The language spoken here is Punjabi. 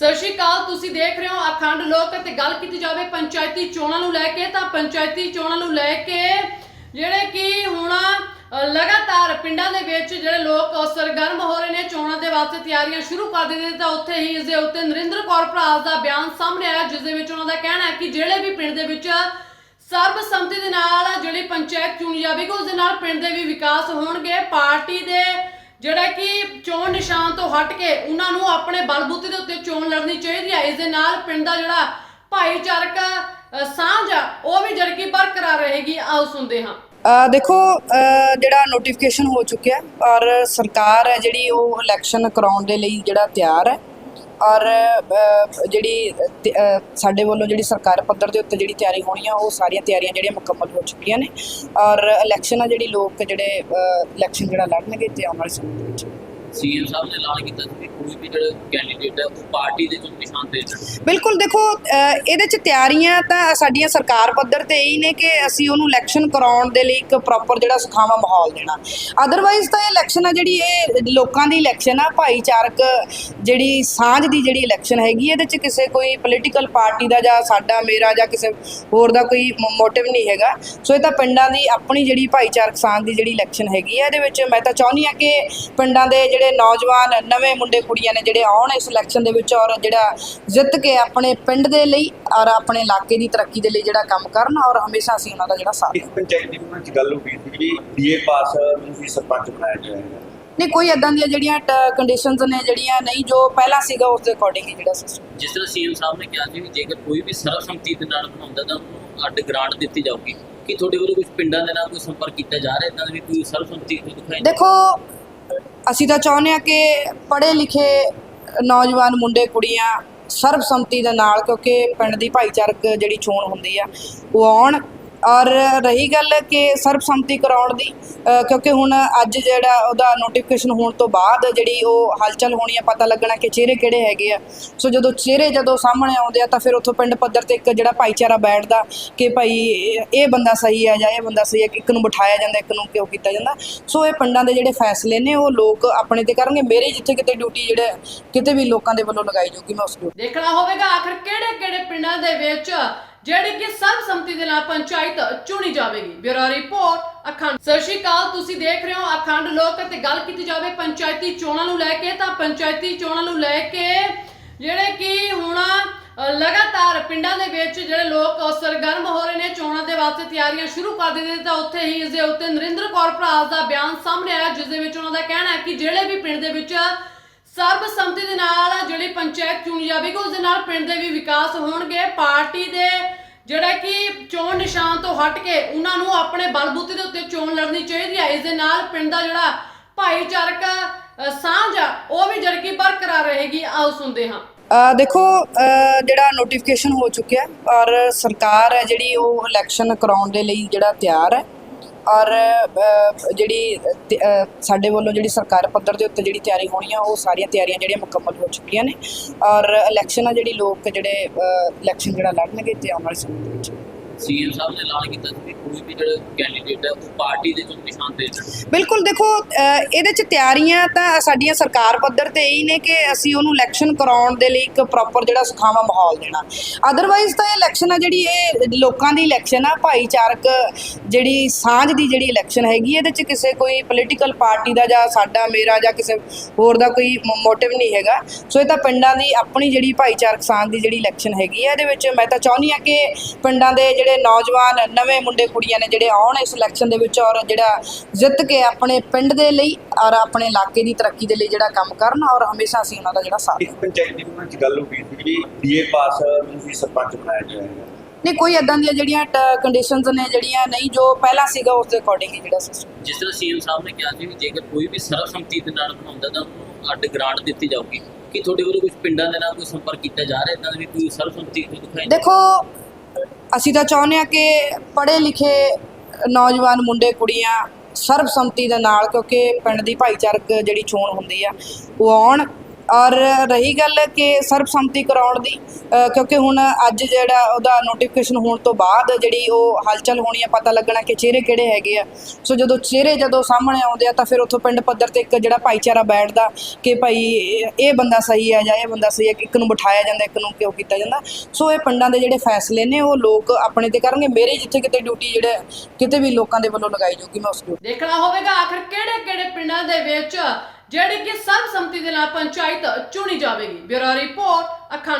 ਸਤਿ ਸ਼੍ਰੀ ਅਕਾਲ, ਤੁਸੀਂ ਦੇਖ ਰਹੇ ਹੋ ਅਖੰਡ ਲੋਕ ਤੇ ਗੱਲ ਕੀਤੀ ਜਾਵੇ ਪੰਚਾਇਤੀ ਚੋਣਾਂ ਨੂੰ ਲੈ ਕੇ, ਤਾਂ ਪੰਚਾਇਤੀ ਚੋਣਾਂ ਨੂੰ ਲੈ ਕੇ ਜਿਹੜੇ ਕਿ ਹੁਣ ਲਗਾਤਾਰ ਪਿੰਡਾਂ ਦੇ ਵਿੱਚ ਜਿਹੜੇ ਲੋਕ ਸਰਗਰਮ ਹੋ ਰਹੇ ਨੇ, ਚੋਣਾਂ ਦੇ ਵਾਸਤੇ ਤਿਆਰੀਆਂ ਸ਼ੁਰੂ ਕਰ ਦਿੱਤੀਆਂ ਨੇ, ਤਾਂ ਉੱਥੇ ਹੀ ਇਸ ਦੇ ਉੱਤੇ ਨਰਿੰਦਰ ਕੌਰ ਭਰਾਸ ਦਾ ਬਿਆਨ ਸਾਹਮਣੇ ਆਇਆ, ਜਿਸ ਦੇ ਵਿੱਚ ਉਹਨਾਂ ਦਾ ਕਹਿਣਾ ਹੈ ਕਿ ਜਿਹੜੇ ਵੀ ਪਿੰਡ ਦੇ ਵਿੱਚ ਸਰਬਸੰਮਤੀ ਦੇ ਨਾਲ ਜਿਹੜੀ ਪੰਚਾਇਤ ਚੁਣੀ ਜਾਵੇਗੀ, ਉਸ ਦੇ ਨਾਲ ਪਿੰਡ ਦੇ ਵੀ ਵਿਕਾਸ ਹੋਣਗੇ, ਪਾਰਟੀ ਦੇ ਜਿਹੜਾ ਕਿ ਚੋਣ ਨਿਸ਼ਾਨ ਤੋਂ ਹਟ ਕੇ ਉਹਨਾਂ ਨੂੰ ਆਪਣੇ ਬਲਬੂਤੇ ਦੇ ਉੱਤੇ ਚੋਣ ਲੜਨੀ ਚਾਹੀਦੀ ਹੈ ਇਸ ਦੇ ਨਾਲ ਪਿੰਡ ਦਾ ਜਿਹੜਾ ਭਾਈਚਾਰਕ ਸਾਂਝ ਆ, ਉਹ ਵੀ ਜਿਹੜੀ ਕਿ ਬਰਕਰਾਰ ਰਹੇਗੀ। ਆਓ ਸੁਣਦੇ ਹਾਂ। ਦੇਖੋ ਜਿਹੜਾ ਨੋਟੀਫਿਕੇਸ਼ਨ ਹੋ ਚੁੱਕਿਆ ਔਰ ਸਰਕਾਰ ਹੈ ਜਿਹੜੀ ਉਹ ਇਲੈਕਸ਼ਨ ਕਰਾਉਣ ਦੇ ਲਈ ਜਿਹੜਾ ਤਿਆਰ ਹੈ। ਔਰ ਜਿਹੜੀ ਸਾਡੇ ਵੱਲੋਂ ਜਿਹੜੀ ਸਰਕਾਰ ਪੱਧਰ ਦੇ ਉੱਤੇ ਜਿਹੜੀ ਤਿਆਰੀ ਹੋਣੀ ਆ, ਉਹ ਸਾਰੀਆਂ ਤਿਆਰੀਆਂ ਜਿਹੜੀਆਂ ਮੁਕੰਮਲ ਹੋ ਚੁੱਕੀਆਂ ਨੇ। ਔਰ ਇਲੈਕਸ਼ਨ ਆ ਜਿਹੜੀ, ਲੋਕ ਜਿਹੜੇ ਇਲੈਕਸ਼ਨ ਜਿਹੜਾ ਲੜਨਗੇ ਤੇ ਆਉਣ ਵਾਲੇ ਸਮੇਂ ਦੇ ਵਿੱਚ। ਸੀਐਮ ਸਾਹਿਬ ਨੇ ਐਲਾਨ ਕੀਤਾ ਸੀ। ਕੋਈ ਵੀ ਜਿਹੜਾ ਕੈਂਡੀਡੇਟ ਹੈ, ਉਹ ਪਾਰਟੀ ਦੇ ਚੋਣ ਨਿਸ਼ਾਨ ਤੇ ਦੇਣ। ਬਿਲਕੁਲ, ਦੇਖੋ ਇਹਦੇ ਚ ਤਿਆਰੀਆਂ ਤਾਂ ਸਾਡੀਆਂ ਸਰਕਾਰ ਪੱਧਰ ਤੇ ਇਹੀ ਨੇ ਕਿ ਅਸੀਂ ਉਹਨੂੰ ਇਲੈਕਸ਼ਨ ਕਰਾਉਣ ਦੇ ਲਈ ਇੱਕ ਪ੍ਰੋਪਰ ਜਿਹੜਾ ਸੁਖਾਵਾਂ ਮਾਹੌਲ ਦੇਣਾ। ਅਦਰਵਾਈਜ਼ ਤਾਂ ਇਹ ਇਲੈਕਸ਼ਨ ਆ ਜਿਹੜੀ ਇਹ ਲੋਕਾਂ ਦੀ ਇਲੈਕਸ਼ਨ ਆ, ਭਾਈਚਾਰਕ ਜਿਹੜੀ ਸਾਂਝ ਦੀ ਜਿਹੜੀ ਇਲੈਕਸ਼ਨ ਹੈਗੀ, ਇਹਦੇ ਚ ਕਿਸੇ ਕੋਈ ਪੋਲੀਟੀਕਲ ਪਾਰਟੀ ਦਾ ਜਾਂ ਸਾਡਾ, ਮੇਰਾ ਜਾਂ ਕਿਸੇ ਹੋਰ ਦਾ ਕੋਈ ਮੋਟਿਵ ਨਹੀਂ ਹੈਗਾ। ਸੋ ਇਹ ਤਾਂ ਪਿੰਡਾਂ ਦੀ ਆਪਣੀ ਜਿਹੜੀ ਭਾਈਚਾਰਕ ਸਾਂਝ ਦੀ ਜਿਹੜੀ ਇਲੈਕਸ਼ਨ ਹੈਗੀ ਹੈ ਇਹਦੇ ਵਿੱਚ ਮੈਂ ਤਾਂ ਚਾਹੁੰਦੀ ਆ ਕਿ ਪਿੰਡਾਂ ਦੇ ਜਿਹੜੇ ਨੌਜਵਾਨ, ਨਵੇਂ ਮੁੰਡੇ ਕੁੜੀਆਂ ਨੇ ਜਿਹੜੇ ਆਉਣ ਇਸ ਇਲੈਕਸ਼ਨ ਦੇ ਵਿੱਚ ਔਰ ਜਿਹੜਾ ਜਿੱਤ ਕੇ ਆਪਣੇ ਪਿੰਡ ਦੇ ਲਈ ਔਰ ਆਪਣੇ ਇਲਾਕੇ ਦੀ ਤਰੱਕੀ ਦੇ ਲਈ ਜਿਹੜਾ ਕੰਮ ਕਰਨ ਔਰ ਹਮੇਸ਼ਾ ਅਸੀਂ ਉਹਨਾਂ ਦਾ ਜਿਹੜਾ ਸਾਥ ਇੱਕ ਪੰਚਾਇਤੀ ਉਹਨਾਂ ਚ ਗੱਲ ਹੋ ਗਈ ਸੀ ਵੀ ਬੀਏ ਪਾਸ ਨੂੰ ਵੀ ਸਰਪੰਚ ਬਣਾਇਆ ਜਾਏਗਾ ਨਹੀਂ ਕੋਈ ਇਦਾਂ ਦੀਆਂ ਜਿਹੜੀਆਂ ਕੰਡੀਸ਼ਨਸ ਨੇ ਜਿਹੜੀਆਂ ਨਹੀਂ ਜੋ ਪਹਿਲਾਂ ਸੀਗਾ ਉਸ ਦੇ ਅਕੋਰਡਿੰਗ ਹੀ ਜਿਹੜਾ ਸਿਸਟਮ ਜਿਸ ਤਰ੍ਹਾਂ ਸੀਐਮ ਸਾਹਿਬ ਨੇ ਕਿਹਾ ਸੀ ਵੀ ਜੇਕਰ ਕੋਈ ਵੀ ਸਰਵਸੰਮਤੀ ਦੇ ਨਾਲ ਬਣਾਉਂਦਾ ਤਾਂ ਉਹਨੂੰ ਅੱਡ ਗ੍ਰਾਂਟ ਦਿੱਤੀ ਜਾਊਗੀ। ਕੀ ਤੁਹਾਡੇ ਵੱਲੋਂ ਕੁਝ ਪਿੰਡਾਂ ਦੇ ਨਾਲ ਕੋਈ ਸੰਪਰਕ ਕੀਤਾ ਜਾ ਰਿਹਾ? ਇਦਾਂ ਦਾ ਵੀ ਕੋਈ ਸਰਵਸੰਮਤੀ ਕੋਈ ਦਿਖਾਈ ਦੇਖੋ ਅਸੀਂ ਤਾਂ ਚਾਹੁੰਦੇ ਆ ਕਿ ਪੜ੍ਹੇ ਲਿਖੇ ਨੌਜਵਾਨ ਮੁੰਡੇ, ਕੁੜੀਆਂ ਸਰਬਸੰਮਤੀ ਦੇ ਨਾਲ, ਕਿਉਂਕਿ ਪਿੰਡ ਦੀ ਭਾਈਚਾਰਕ ਜਿਹੜੀ ਚੋਣ ਹੁੰਦੀ ਆ, ਉਹ ਆਉਣ। ਔਰ ਰਹੀ ਗੱਲ ਕਿ ਸਰਬਸੰਮਤੀ ਕਰਾਉਣ ਦੀ ਕਿਉਂਕਿ ਹੁਣ ਅੱਜ ਜਿਹੜਾ ਉਹਦਾ ਨੋਟੀਫਿਕੇਸ਼ਨ ਹੋਣ ਤੋਂ ਬਾਅਦ ਜਿਹੜੀ ਉਹ ਹਲਚਲ ਹੋਣੀ ਆ, ਪਤਾ ਲੱਗਣਾ ਕਿ ਚਿਹਰੇ ਕਿਹੜੇ ਹੈਗੇ ਆ। ਸੋ ਜਦੋਂ ਚਿਹਰੇ ਜਦੋਂ ਸਾਹਮਣੇ ਆਉਂਦੇ ਆ, ਤਾਂ ਫਿਰ ਉੱਥੋਂ ਪਿੰਡ ਪੱਧਰ ਤੇ ਇੱਕ ਜਿਹੜਾ ਭਾਈਚਾਰਾ ਬੈਠਦਾ ਕਿ ਭਾਈ ਇਹ- ਬੰਦਾ ਸਹੀ ਆ ਜਾਂ ਇਹ ਬੰਦਾ ਸਹੀ ਆ ਇੱਕ ਨੂੰ ਬਿਠਾਇਆ ਜਾਂਦਾ, ਇੱਕ ਨੂੰ ਕਿਉਂ ਕੀਤਾ ਜਾਂਦਾ। ਸੋ ਇਹ ਪਿੰਡਾਂ ਦੇ ਜਿਹੜੇ ਫੈਸਲੇ ਨੇ, ਉਹ ਲੋਕ ਆਪਣੇ ਤੇ ਕਰਨਗੇ। ਮੇਰੇ ਜਿੱਥੇ ਕਿਤੇ ਡਿਊਟੀ ਜਿਹੜੇ ਕਿਤੇ ਵੀ ਲੋਕਾਂ ਦੇ ਵੱਲੋਂ ਲਗਾਈ ਜਾਊਗੀ, ਮੈਂ ਉਸ ਡਿਊਟੀ ਦੇਖਣਾ ਹੋਵੇਗਾ ਆਖਰ ਕਿਹੜੇ ਕਿਹੜੇ ਪਿੰਡਾਂ ਦੇ ਵਿੱਚ ਜਿਹੜੀ ਕਿ ਸਰਬਸੰਮਤੀ ਦੇ ਨਾਲ ਪੰਚਾਇਤ ਚੁਣੀ ਜਾਵੇਗੀ। ਬਿਊਰੋ ਰਿਪੋਰਟ, ਅਖੰਡ। ਸਤਿ ਸ਼੍ਰੀ ਅਕਾਲ, ਤੁਸੀਂ ਦੇਖ ਰਹੇ ਹੋ ਅਖੰਡ ਲੋਕ ਤੇ ਗੱਲ ਕੀਤੀ ਜਾਵੇ ਪੰਚਾਇਤੀ ਚੋਣਾਂ ਨੂੰ ਲੈ ਕੇ, ਤਾਂ ਪੰਚਾਇਤੀ ਚੋਣਾਂ ਨੂੰ ਲੈ ਕੇ ਜਿਹੜੇ ਕਿ ਹੁਣ ਲਗਾਤਾਰ ਪਿੰਡਾਂ ਦੇ ਵਿੱਚ ਜਿਹੜੇ ਲੋਕ ਸਰਗਰਮ ਹੋ ਰਹੇ ਨੇ, ਚੋਣਾਂ ਦੇ ਵਾਸਤੇ ਤਿਆਰੀਆਂ ਸ਼ੁਰੂ ਕਰ ਦਿੱਤੀਆਂ ਨੇ, ਤਾਂ ਉੱਥੇ ਹੀ ਇਸ ਦੇ ਉੱਤੇ ਨਰਿੰਦਰ ਕੌਰ ਭਰਾਸ ਦਾ ਬਿਆਨ ਸਾਹਮਣੇ ਆਇਆ, ਜਿਸ ਦੇ ਵਿੱਚ ਉਹਨਾਂ ਦਾ ਕਹਿਣਾ ਹੈ ਕਿ ਜਿਹੜੇ ਵੀ ਪਿੰਡ ਦੇ ਵਿੱਚ ਸਰਬਸੰਮਤੀ ਦੇ ਨਾਲ ਜਿਹੜੀ ਪੰਚਾਇਤ ਚੁਣੀ ਜਾਵੇਗੀ, ਉਸ ਦੇ ਨਾਲ ਪਿੰਡ ਦੇ ਵੀ ਵਿਕਾਸ ਹੋਣਗੇ। ਪਾਰਟੀ ਦੇ ਜਿਹੜਾ ਕਿ ਚੋਣ ਨਿਸ਼ਾਨ ਤੋਂ ਹਟ ਕੇ ਉਹਨਾਂ ਨੂੰ ਆਪਣੇ ਬਲਬੂਤੇ ਦੇ ਉੱਤੇ ਚੋਣ ਲੜਨੀ ਚਾਹੀਦੀ ਹੈ ਇਸ ਦੇ ਨਾਲ ਪਿੰਡ ਦਾ ਜਿਹੜਾ ਭਾਈਚਾਰਕ ਸਾਂਝ ਆ, ਉਹ ਵੀ ਜਿਹੜੀ ਬਰਕਰਾਰ ਰਹੇਗੀ। ਆਓ ਸੁਣਦੇ ਹਾਂ। ਦੇਖੋ ਜਿਹੜਾ ਨੋਟੀਫਿਕੇਸ਼ਨ ਹੋ ਚੁੱਕਿਆ ਔਰ ਸਰਕਾਰ ਹੈ ਜਿਹੜੀ ਉਹ ਇਲੈਕਸ਼ਨ ਕਰਾਉਣ ਦੇ ਲਈ ਜਿਹੜਾ ਤਿਆਰ ਹੈ। ਔਰ ਜਿਹੜੀ ਸਾਡੇ ਵੱਲੋਂ ਜਿਹੜੀ ਸਰਕਾਰ ਪੱਧਰ ਦੇ ਉੱਤੇ ਜਿਹੜੀ ਤਿਆਰੀ ਹੋਣੀ ਆ, ਉਹ ਸਾਰੀਆਂ ਤਿਆਰੀਆਂ ਜਿਹੜੀਆਂ ਮੁਕੰਮਲ ਹੋ ਚੁੱਕੀਆਂ ਨੇ। ਔਰ ਇਲੈਕਸ਼ਨ ਆ ਜਿਹੜੀ ਲੋਕ ਜਿਹੜੇ ਇਲੈਕਸ਼ਨ ਜਿਹੜਾ ਲੜਨਗੇ ਤੇ ਆਉਣ ਵਾਲੇ ਸਮੇਂ ਦੇ ਵਿੱਚ। ਸੀਐਮ ਸਾਹਿਬ ਨੇ ਐਲਾਨ ਕੀਤਾ ਸੀ। ਕੋਈ ਵੀ ਜਿਹੜਾ ਕੈਂਡੀਡੇਟ ਹੈ, ਉਹ ਪਾਰਟੀ ਦੇ ਚੋਣ ਨਿਸ਼ਾਨ ਤੇ ਦੇਣ ਬਿਲਕੁਲ, ਦੇਖੋ ਇਹਦੇ ਚ ਤਿਆਰੀਆਂ ਤਾਂ ਸਾਡੀਆਂ ਸਰਕਾਰ ਪੱਧਰ ਤੇ ਇਹੀ ਨੇ ਕਿ ਅਸੀਂ ਉਹਨੂੰ ਇਲੈਕਸ਼ਨ ਕਰਾਉਣ ਦੇ ਲਈ ਇੱਕ ਪ੍ਰੋਪਰ ਜਿਹੜਾ ਸੁਖਾਵਾਂ ਮਾਹੌਲ ਦੇਣਾ। ਅਦਰਵਾਈਜ਼ ਤਾਂ ਇਹ ਇਲੈਕਸ਼ਨ ਆ ਜਿਹੜੀ ਇਹ ਲੋਕਾਂ ਦੀ ਇਲੈਕਸ਼ਨ ਆ, ਭਾਈਚਾਰਕ ਜਿਹੜੀ ਸਾਂਝ ਦੀ ਜਿਹੜੀ ਇਲੈਕਸ਼ਨ ਹੈਗੀ, ਇਹਦੇ ਚ ਕਿਸੇ ਕੋਈ ਪੋਲੀਟੀਕਲ ਪਾਰਟੀ ਦਾ ਜਾਂ ਸਾਡਾ, ਮੇਰਾ ਜਾਂ ਕਿਸੇ ਹੋਰ ਦਾ ਕੋਈ ਮੋਟਿਵ ਨਹੀਂ ਹੈਗਾ। ਸੋ ਇਹ ਤਾਂ ਪਿੰਡਾਂ ਦੀ ਆਪਣੀ ਜਿਹੜੀ ਭਾਈਚਾਰਕ ਸਾਂਝ ਦੀ ਜਿਹੜੀ ਇਲੈਕਸ਼ਨ ਹੈਗੀ ਆ, ਇਹਦੇ ਵਿੱਚ ਮੈਂ ਤਾਂ ਚਾਹੁੰਦੀ ਆ ਕਿ ਪਿੰਡਾਂ ਦੇ ਜਿਹੜੇ ਨੌਜਵਾਨ ਨਵੇਂ ਮੁੰਡੇ ਕੁੜੀਆਂ ਨੇ ਜਿਹੜੇ ਆਉਣ ਇਸ ਇਲੈਕਸ਼ਨ ਦੇ ਵਿੱਚ ਔਰ ਜਿਹੜਾ ਜਿੱਤ ਕੇ ਆਪਣੇ ਪਿੰਡ ਦੇ ਲਈ ਔਰ ਆਪਣੇ ਇਲਾਕੇ ਦੀ ਤਰੱਕੀ ਦੇ ਲਈ ਜਿਹੜਾ ਕੰਮ ਕਰਨ ਔਰ ਹਮੇਸ਼ਾ ਅਸੀਂ ਉਹਨਾਂ ਦਾ ਜਿਹੜਾ ਸਾਥ ਇੱਕ ਪੰਚਾਇਤੀ ਉਹਨਾਂ ਚ ਗੱਲ ਹੋ ਗਈ ਸੀ ਵੀ ਬੀਏ ਪਾਸ ਨੂੰ ਵੀ ਸਰਪੰਚ ਬਣਾਇਆ ਜਾਏਗਾ ਨਹੀਂ ਕੋਈ ਇਦਾਂ ਦੀਆਂ ਜਿਹੜੀਆਂ ਕੰਡੀਸ਼ਨਸ ਨੇ ਜਿਹੜੀਆਂ ਨਹੀਂ ਜੋ ਪਹਿਲਾਂ ਸੀਗਾ ਉਸ ਦੇ ਅਕੋਰਡਿੰਗ ਹੀ ਜਿਹੜਾ ਸਿਸਟਮ ਜਿਸ ਤਰ੍ਹਾਂ ਸੀਐਮ ਸਾਹਿਬ ਨੇ ਕਿਹਾ ਸੀ ਵੀ ਜੇਕਰ ਕੋਈ ਵੀ ਸਰਵਸੰਮਤੀ ਦੇ ਨਾਲ ਬਣਾਉਂਦਾ ਤਾਂ ਉਹਨੂੰ ਅੱਡ ਗ੍ਰਾਂਟ ਦਿੱਤੀ ਜਾਊਗੀ। ਕੀ ਤੁਹਾਡੇ ਵੱਲੋਂ ਕੁਝ ਪਿੰਡਾਂ ਦੇ ਨਾਲ ਕੋਈ ਸੰਪਰਕ ਕੀਤਾ ਜਾ ਰਿਹਾ? ਇਦਾਂ ਦਾ ਵੀ ਕੋਈ ਸਰਵਸੰਮਤੀ ਕੋਈ ਦਿਖਾਈ ਦੇਖੋ ਅਸੀਂ ਤਾਂ ਚਾਹੁੰਦੇ ਆ ਕਿ ਪੜ੍ਹੇ ਲਿਖੇ ਨੌਜਵਾਨ ਮੁੰਡੇ, ਕੁੜੀਆਂ ਸਰਬਸੰਮਤੀ ਦੇ ਨਾਲ, ਕਿਉਂਕਿ ਪਿੰਡ ਦੀ ਭਾਈਚਾਰਕ ਜਿਹੜੀ ਚੋਣ ਹੁੰਦੀ ਆ, ਉਹ ਆਉਣ। ਔਰ ਰਹੀ ਗੱਲ ਕਿ ਸਰਬਸੰਮਤੀ ਕਰਾਉਣ ਦੀ ਕਿਉਂਕਿ ਹੁਣ ਅੱਜ ਜਿਹੜਾ ਉਹਦਾ ਨੋਟੀਫਿਕੇਸ਼ਨ ਹੋਣ ਤੋਂ ਬਾਅਦ ਜਿਹੜੀ ਉਹ ਹਲਚਲ ਹੋਣੀ ਆ, ਪਤਾ ਲੱਗਣਾ ਕਿ ਚਿਹਰੇ ਕਿਹੜੇ ਹੈਗੇ ਆ। ਸੋ ਜਦੋਂ ਚਿਹਰੇ ਜਦੋਂ ਸਾਹਮਣੇ ਆਉਂਦੇ ਆ ਤਾਂ ਫਿਰ ਉੱਥੋਂ ਪਿੰਡ ਪੱਧਰ ਤੇ ਇੱਕ ਜਿਹੜਾ ਭਾਈਚਾਰਾ ਬੈਠਦਾ ਕਿ ਭਾਈ ਇਹ- ਬੰਦਾ ਸਹੀ ਹੈ ਜਾਂ ਇਹ ਬੰਦਾ ਸਹੀ ਹੈ ਇੱਕ ਨੂੰ ਬਿਠਾਇਆ ਜਾਂਦਾ, ਇੱਕ ਨੂੰ ਕਿਉਂ ਕੀਤਾ ਜਾਂਦਾ। ਸੋ ਇਹ ਪਿੰਡਾਂ ਦੇ ਜਿਹੜੇ ਫੈਸਲੇ ਨੇ ਉਹ ਲੋਕ ਆਪਣੇ ਤੇ ਕਰਨਗੇ। ਮੇਰੇ ਜਿੱਥੇ ਕਿਤੇ ਡਿਊਟੀ ਜਿਹੜੇ ਕਿਤੇ ਵੀ ਲੋਕਾਂ ਦੇ ਵੱਲੋਂ ਲਗਾਈ ਜਾਊਗੀ, ਮੈਂ ਉਸ ਡਿਊਟੀ ਦੇਖਣਾ ਹੋਵੇਗਾ ਆਖਰ ਕਿਹੜੇ ਕਿਹੜੇ ਪਿੰਡਾਂ ਦੇ ਵਿੱਚ ਜਿਹੜੀ ਕਿ ਸਰਬਸੰਮਤੀ ਦੇ ਨਾਲ ਪੰਚਾਇਤ ਚੁਣੀ ਜਾਵੇਗੀ। ਬਿਊਰੋ ਰਿਪੋਰਟ ਅਖੰਡ